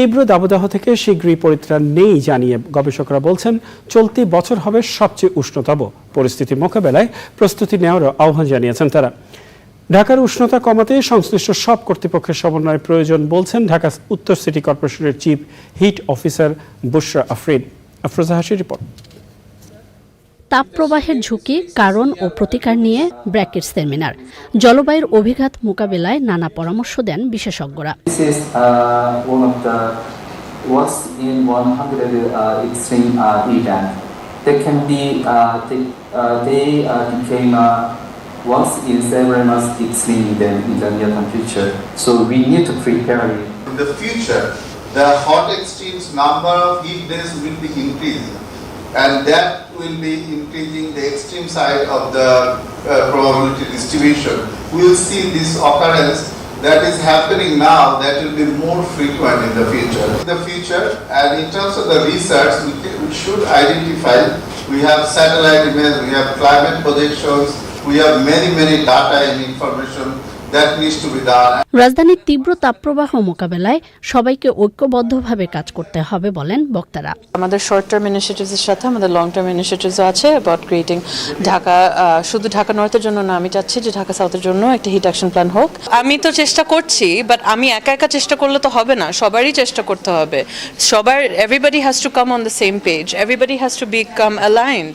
তীব্র দাবদাহ থেকে শীঘ্রই পরিত্রাণ নেই জানিয়ে গবেষকরা বলছেন, চলতি বছর হবে সবচেয়ে উষ্ণতম। পরিস্থিতি মোকাবেলায় প্রস্তুতি নেওয়ারও আহ্বান জানিয়েছেন তারা। ঢাকার উষ্ণতা কমাতে সংশ্লিষ্ট সব কর্তৃপক্ষের সমন্বয় প্রয়োজন বলছেন ঢাকা উত্তর সিটি কর্পোরেশনের chief heat officer Bushra Afrin. Afroza হাসির রিপোর্ট। তাপপ্রবাহের ঝুঁকি কারণ ও প্রতিকার নিয়ে ব্র্যাকেট সেমিনার জলবায়ুর অভিঘাত মোকাবেলায় নানা পরামর্শ দেন বিশেষজ্ঞরা This is uh, one of the worst in 100 uh, extreme uh, event. They can be uh, they, uh, they uh, became uh, once in several months extreme event in the near future. So we need to prepare it. In the future, the hot extremes number of heat days will be increasing. And that will be increasing the extreme side of the uh, probability distribution. We will see this occurrence that is happening now that will be more frequent in the future. In the future, and in terms of the research, we, can, we should identify, we have satellite images, we have climate projections, we have many, many data and information that needs to be done. রাজধানীর তীব্র তাপপ্রবাহ মোকাবেলায় সবাইকে ঐক্যবদ্ধভাবে কাজ করতে হবে বলেন বক্তারা। আমাদের শর্ট টার্ম ইনিশিয়েটিভসের সাথে আমাদের লং টার্ম ইনিশিয়েটিভসও আছে অ্যাবাউট ক্রিয়েটিং ঢাকা শুধু ঢাকা নর্থের জন্য না আমি চাচ্ছি যে ঢাকা সাউথের জন্য একটা হিট অ্যাকশন প্ল্যান হোক। আমি তো চেষ্টা করছি বাট আমি একা একা চেষ্টা করলে তো হবে না সবারই চেষ্টা করতে হবে। সবার everybody has to come on the same page everybody has to become aligned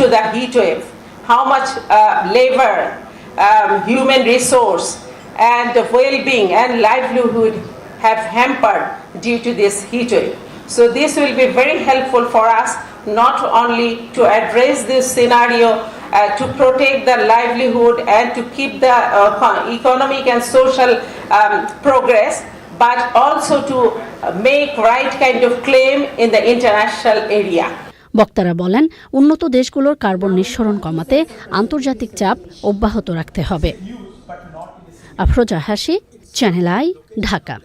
to the heat wave, how much uh, labor, um, human resource, and well-being and livelihood have hampered due to this heat wave. So this will be very helpful for us not only to address this scenario, uh, to protect the livelihood and to keep the uh, economic and social um, progress, but also to make right kind of claim in the international area. বক্তারা বলেন, উন্নত দেশগুলোর carbon নিঃসরণ কমাতে আন্তর্জাতিক চাপ অব্যাহত রাখতে হবে। আফরোজা হাসি চ্যানেল আই, ঢাকা।